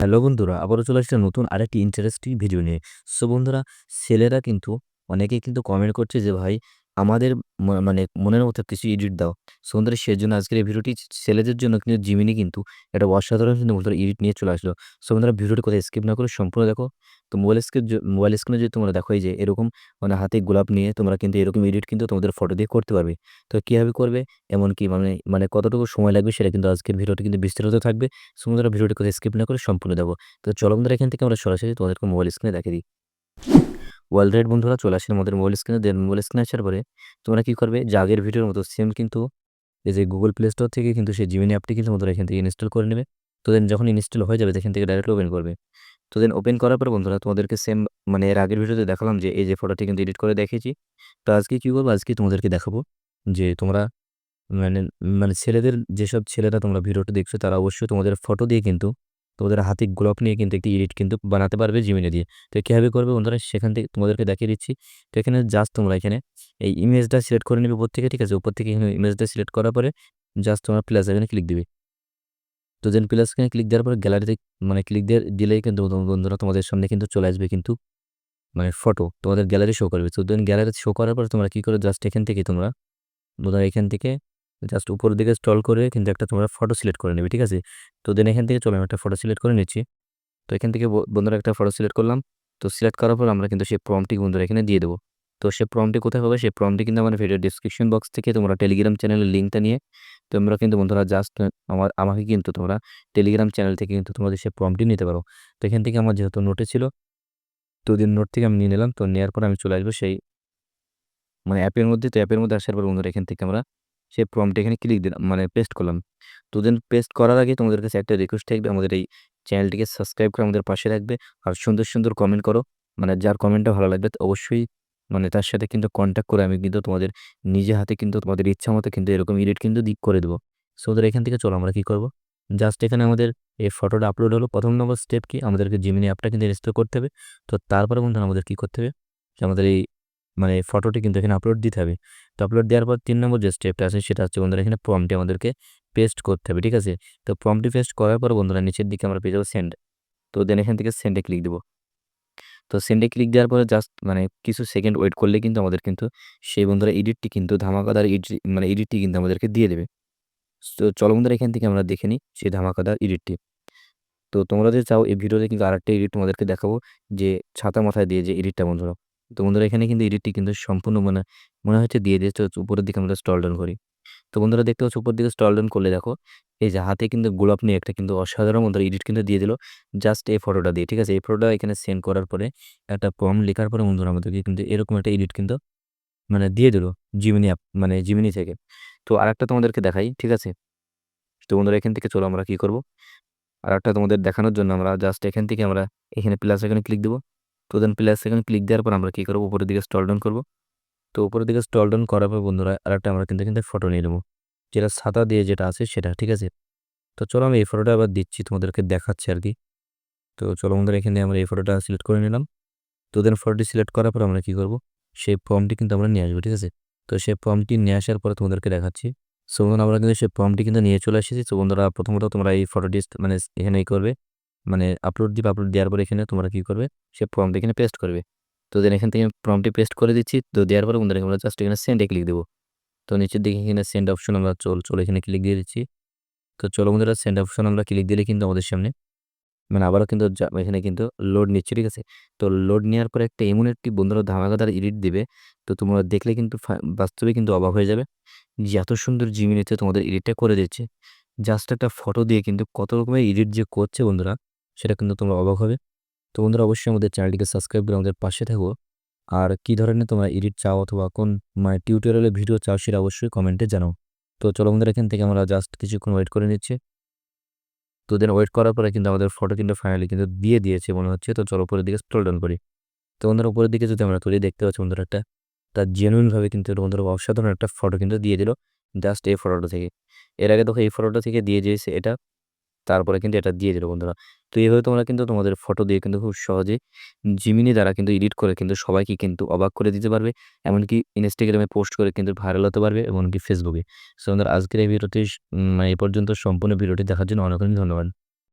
Hello বন্ধুরা, আবারও চলে আসছে নতুন আরেকটি ইন্টারেস্টিং ভিডিও নিয়ে। সো বন্ধুরা, ছেলেরা কিন্তু, অনেকেই কিন্তু কমেন্ট করছে যে ভাই আমাদের মানে মনের মতো কিছু এডিট দাও। সো বন্ধুরা, সেজন্য আজকের এই ভিডিওটি ছেলেদের জন্য কিন্তু জিমিনি কিন্তু একটা অসাধারণ কিন্তু বন্ধুরা এডিট নিয়ে চলে আসলো। সো বন্ধুরা, ভিডিওটি কোথায় স্কিপ না করে সম্পূর্ণ দেখো। তো মোবাইল স্ক্রিন মোবাইল স্ক্রিনে যদি তোমরা দেখো যে এরকম মানে হাতে গোলাপ নিয়ে তোমরা কিন্তু এরকম এডিট কিন্তু তোমাদের ফটো দিয়ে করতে পারবে। তো কীভাবে করবে? এমনকি মানে মানে কতটুকু সময় লাগবে সেটা কিন্তু আজকের ভিডিওটি কিন্তু বিস্তারিত থাকবে। সো বন্ধুরা, ভিডিওটি কোথায় স্কিপ না করে সম্পূর্ণ দেখো। তো চলো বন্ধুরা, এখান থেকে আমরা সরাসরি তোমাদেরকে মোবাইল স্ক্রিনে দেখে দিই। ওয়ালরাইট বন্ধুরা চলে আসেন আমাদের মোবাইল স্ক্রিনে দেন মোবাইল স্ক্রিনে আসার পরে তোমরা কী করবে? যে আগের ভিডিওর মতো সেম কিন্তু এই যে গুগল প্লে স্টোর থেকে কিন্তু সেই জিমিনি অ্যাপটি কিন্তু তোমরা এখান থেকে ইনস্টল করে নেবে। তো দেন যখন ইনস্টল হয়ে যাবে এখান থেকে ডাইরেক্ট ওপেন করবে। তো দেন ওপেন করার পর বন্ধুরা তোমাদেরকে সেম মানে এর আগের ভিডিওতে দেখালাম যে এই যে ফটোটি কিন্তু এডিট করে দেখিয়েছি। তো আজকে কী করব? আজকে তোমাদেরকে দেখাবো যে তোমরা মানে মানে ছেলেদের যেসব ছেলেরা তোমরা ভিডিওটা দেখছ, তারা অবশ্যই তোমাদের ফটো দিয়ে কিন্তু তোমাদের হাতে গোলাপ নিয়ে কিন্তু একটি এডিট কিন্তু বানাতে পারবে জিমিনে দিয়ে। তো কীভাবে করবে বন্ধুরা? সেখান থেকে তোমাদেরকে দেখিয়ে দিচ্ছি। তো এখানে জাস্ট তোমরা এখানে এই ইমেজটা সিলেক্ট করে নেবে উপর থেকে, ঠিক আছে? উপর থেকে ইমেজটা সিলেক্ট করার পরে জাস্ট তোমরা প্লাস এখানে ক্লিক দিবে। তো দেন প্লাস এখানে ক্লিক দেওয়ার পরে গ্যালারিতে মানে ক্লিক দিয়ে দিলেই কিন্তু বন্ধুরা তোমাদের সামনে কিন্তু চলে আসবে কিন্তু মানে ফটো তোমাদের গ্যালারি শো করবে। তো দেন গ্যালারি শো করার পর তোমরা কী করো? জাস্ট এখান থেকে তোমরা বন্ধুরা এখান থেকে জাস্ট উপরের দিকে স্টল করে কিন্তু একটা তোমরা ফটো সিলেক্ট করে নেবে, ঠিক আছে? তো দেন এখান থেকে চলো, আমি একটা ফটো সিলেক্ট করে নিচ্ছি। তো এখান থেকে বন্ধুরা একটা ফটো সিলেক্ট করলাম। তো সিলেক্ট করার পর আমরা কিন্তু সেই প্রমটি বন্ধুরা এখানে দিয়ে দেবো। তো সে প্রমটি কোথায় হবে সেই প্রমটি কিন্তু আমার ভিডিও ডিসক্রিপশন বক্স থেকে তোমরা টেলিগ্রাম চ্যানেলের লিঙ্কটা নিয়ে তোমরা কিন্তু বন্ধুরা জাস্ট আমার, আমাকে কিন্তু তোমরা টেলিগ্রাম চ্যানেল থেকে কিন্তু তোমাদের সে প্রমটি নিতে পারো। তো এখান থেকে আমার যেহেতু নোটে ছিল, তো দিন নোট থেকে আমি নিয়ে নিলাম। তো নেওয়ার পর আমি চলে আসব সেই মানে অ্যাপের মধ্যে, তো অ্যাপের মধ্যে আসার পর বন্ধুরা এখান থেকে আমরা সেই প্রম্পটে এখানে ক্লিক দিলাম মানে পেস্ট করলাম। তো দেন পেস্ট করার আগে তোমাদের কাছে একটা রিকোয়েস্ট থাকবে, আমাদের এই চ্যানেলটিকে সাবস্ক্রাইব করে আমাদের পাশে রাখবে। আর সুন্দর সুন্দর কমেন্ট করো মানে যার কমেন্টটা ভালো লাগবে অবশ্যই মানে তার সাথে কিন্তু কন্ট্যাক্ট করে আমি কিন্তু তোমাদের নিজে হাতে কিন্তু তোমাদের ইচ্ছা মতো কিন্তু এরকম এডিট কিন্তু দিক করে দেবো। সো ওদের এখান থেকে চলো, আমরা কী করব? জাস্ট এখানে আমাদের এই ফটোটা আপলোড হলো। প্রথম নম্বর স্টেপ কি? আমাদেরকে জিমিনি অ্যাপটা কিন্তু ইনস্টল করতে হবে। তো তারপরে বন্ধু আমাদের কী করতে হবে? আমাদের এই মানে ফটোটি কিন্তু এখানে আপলোড দিতে হবে। তো আপলোড দেওয়ার পর তিন নম্বর যে স্টেপটা আছে, সেটা হচ্ছে বন্ধুরা এখানে প্রমটি আমাদেরকে পেস্ট করতে হবে, ঠিক আছে? তো প্রমটি পেস্ট করার পর বন্ধুরা নিচের দিকে আমরা পেয়ে যাব সেন্ড তো দেন এখান থেকে সেন্ডে ক্লিক দেবো। তো সেন্ডে ক্লিক দেওয়ার পরে জাস্ট মানে কিছু সেকেন্ড ওয়েট করলে কিন্তু আমাদের কিন্তু সেই বন্ধুরা এডিটটি কিন্তু ধামাকাদার এডিট মানে এডিটটি কিন্তু আমাদেরকে দিয়ে দেবে। তো চলো বন্ধুরা এখান থেকে আমরা দেখে নিই সেই ধামাকাদার এডিটটি তো তোমরা যদি চাও এই ভিডিওতে কিন্তু আরেকটা এডিট তোমাদেরকে দেখাবো যে ছাতা মাথায় দিয়ে যে এডিটটা বন্ধুরা। তো বন্ধুরা এখানে কিন্তু এডিটটি কিন্তু সম্পূর্ণ মানে মনে হচ্ছে দিয়ে দিয়েছে উপরের দিকে আমরা স্টল ডাউন করি। তো বন্ধুরা দেখতে পাচ্ছ উপর দিকে স্টল ডাউন করলে দেখো, এই যে হাতে কিন্তু গোলাপ নিয়ে একটা কিন্তু অসাধারণ বন্ধুরা এডিট কিন্তু দিয়ে দিল জাস্ট এই ফটোটা দিয়ে, ঠিক আছে? এই ফটোটা এখানে সেন্ড করার পরে একটা পম লেখার পরে বন্ধুরা আমাদেরকে কিন্তু এরকম একটা এডিট কিন্তু মানে দিয়ে দিল জিমিনি অ্যাপ মানে জিমিনি থেকে। তো আরেকটা তোমাদেরকে দেখাই, ঠিক আছে? তো বন্ধুরা এখান থেকে চলো আমরা কি করব? আর একটা তোমাদের দেখানোর জন্য আমরা জাস্ট এখান থেকে আমরা এখানে প্লাস এখানে ক্লিক দেবো। তো দেন প্লাস এখানে ক্লিক দেওয়ার পর আমরা কী করব? উপরের দিকে স্টল ডাউন করব। তো উপরের দিকে স্টল ডাউন করার পর বন্ধুরা আর একটা আমরা কিন্তু কিন্তু ফটো নিয়ে নেব। যেটা ছাতা দিয়ে যেটা আছে সেটা, ঠিক আছে? তো চলো আমি এই ফটোটা আবার দিচ্ছি, তোমাদেরকে দেখাচ্ছি আর কি। তো চলো বন্ধুরা, এখানে আমরা এই ফটোটা সিলেক্ট করে নিলাম। তো দেন ফটোটি সিলেক্ট করার পর আমরা কী করব? সেই ফর্মটি কিন্তু আমরা নিয়ে আসব, ঠিক আছে? তো সেই ফর্মটি নিয়ে আসার পরে তোমাদেরকে দেখাচ্ছি। সো বন্ধুরা, আমরা কিন্তু সেই ফর্মটি কিন্তু নিয়ে চলে এসেছি। তো বন্ধুরা, প্রথমত তোমরা এই ফটোটি মানে এখানে করবে। মানে আপলোড দিবে আপলোড দেওয়ার পরে এখানে তোমরা কী করবে, সে প্রম্পট এখানে পেস্ট করবে। তো দেন এখান থেকে ফর্মটি পেস্ট করে দিচ্ছি, তো দেওয়ার পরে বন্ধুরা আমরা জাস্ট এখানে সেন্ডে ক্লিক দেবো। তো নিচের দিকে এখানে সেন্ড অপশন আমরা চল, চলো এখানে ক্লিক দিয়ে দিচ্ছি। তো চলো বন্ধুরা সেন্ড অপশন আমরা ক্লিক দিলে কিন্তু আমাদের সামনে মানে আবারও কিন্তু এখানে কিন্তু লোড নিচ্ছে, ঠিক আছে? তো লোড নেওয়ার পরে একটা এমন একটি বন্ধুরা ধামাকাদার এডিট দিবে, তো তোমরা দেখলে কিন্তু বাস্তবে কিন্তু অবাক হয়ে যাবে যে এত সুন্দর জিমিনিতে তোমাদের এডিটটা করে দিচ্ছে। জাস্ট একটা ফটো দিয়ে কিন্তু কত রকমের এডিট যে করছে বন্ধুরা সেটা কিন্তু তোমরা অবাক হবে। তো বন্ধুরা, অবশ্যই আমাদের চ্যানেলটিকে সাবস্ক্রাইব করে আমাদের পাশে থাকো। আর কী ধরনের তোমরা এডিট চাও অথবা কোন মানে টিউটোরিয়ালের ভিডিও চাও সেটা অবশ্যই কমেন্টে জানাও। তো চলো বন্ধুরা, এখান থেকে আমরা জাস্ট কিছুক্ষণ ওয়েট করে নিচ্ছি। তো দেন ওয়েট করার পরে কিন্তু আমাদের ফটো কিন্তু ফাইনালি কিন্তু দিয়ে দিয়েছে মনে হচ্ছে। তো চলো উপরের দিকে স্ক্রল ডাউন করি। তো বন্ধুরা, উপরের দিকে যদি আমরা তুলি, দেখতে পাচ্ছি বন্ধুরা একটা তার জেনুইনভাবে কিন্তু বন্ধুরা অসাধারণ একটা ফটো কিন্তু দিয়ে দিল জাস্ট এই ফটোটা থেকে। এর আগে দেখো এই ফটোটা থেকে দিয়ে দিয়েছে এটা। তারপরে কিন্তু এটা দিয়ে দিল বন্ধুরা। তো এইভাবে তোমরা কিন্তু তোমাদের ফটো দিয়ে কিন্তু খুব সহজে জিমিনি দ্বারা কিন্তু এডিট করে কিন্তু সবাইকে কিন্তু অবাক করে দিতে পারবে। এমনকি ইনস্টাগ্রামে পোস্ট করে কিন্তু ভাইরাল হতে পারবে এমনকি ফেসবুকে সো বন্ধুরা, আজকের এই ভিডিওটি মানে এই পর্যন্ত। সম্পূর্ণ ভিডিওটি দেখার জন্য অনেক অনেক ধন্যবাদ।